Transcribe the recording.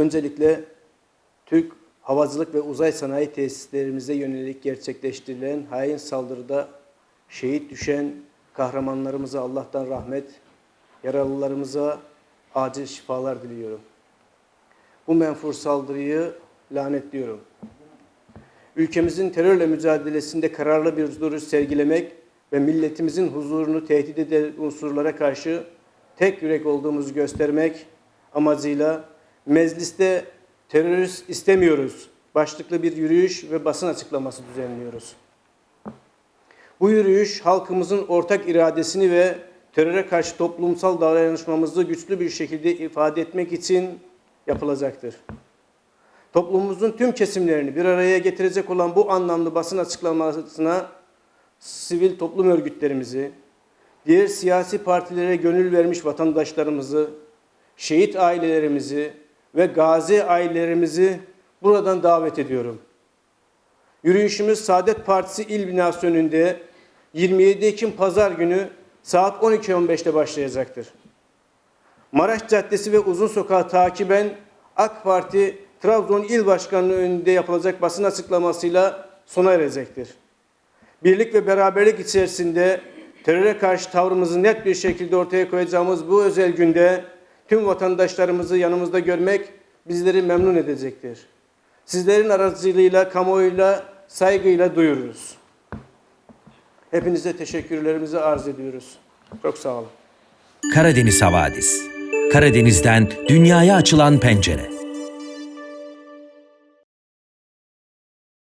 Öncelikle Türk Havacılık ve Uzay Sanayi Tesislerimize yönelik gerçekleştirilen hain saldırıda şehit düşen kahramanlarımıza Allah'tan rahmet, yaralılarımıza acil şifalar diliyorum. Bu menfur saldırıyı lanetliyorum. Ülkemizin terörle mücadelesinde kararlı bir duruş sergilemek ve milletimizin huzurunu tehdit eden unsurlara karşı tek yürek olduğumuzu göstermek amacıyla mecliste terörist istemiyoruz başlıklı bir yürüyüş ve basın açıklaması düzenliyoruz. Bu yürüyüş halkımızın ortak iradesini ve teröre karşı toplumsal davranışmamızı güçlü bir şekilde ifade etmek için yapılacaktır. Toplumumuzun tüm kesimlerini bir araya getirecek olan bu anlamlı basın açıklamasına sivil toplum örgütlerimizi, diğer siyasi partilere gönül vermiş vatandaşlarımızı, şehit ailelerimizi ve gazi ailelerimizi buradan davet ediyorum. Yürüyüşümüz Saadet Partisi İl Binası önünde 27 Ekim Pazar günü saat 12.15'te başlayacaktır. Maraş Caddesi ve Uzun Sokağı takiben AK Parti Trabzon İl Başkanlığı önünde yapılacak basın açıklamasıyla sona erecektir. Birlik ve beraberlik içerisinde teröre karşı tavrımızı net bir şekilde ortaya koyacağımız bu özel günde tüm vatandaşlarımızı yanımızda görmek bizleri memnun edecektir. Sizlerin aracılığıyla, kamuoyuyla, saygıyla duyururuz. Hepinize teşekkürlerimizi arz ediyoruz. Çok sağ olun. Karadeniz Havadis. Karadeniz'den dünyaya açılan pencere.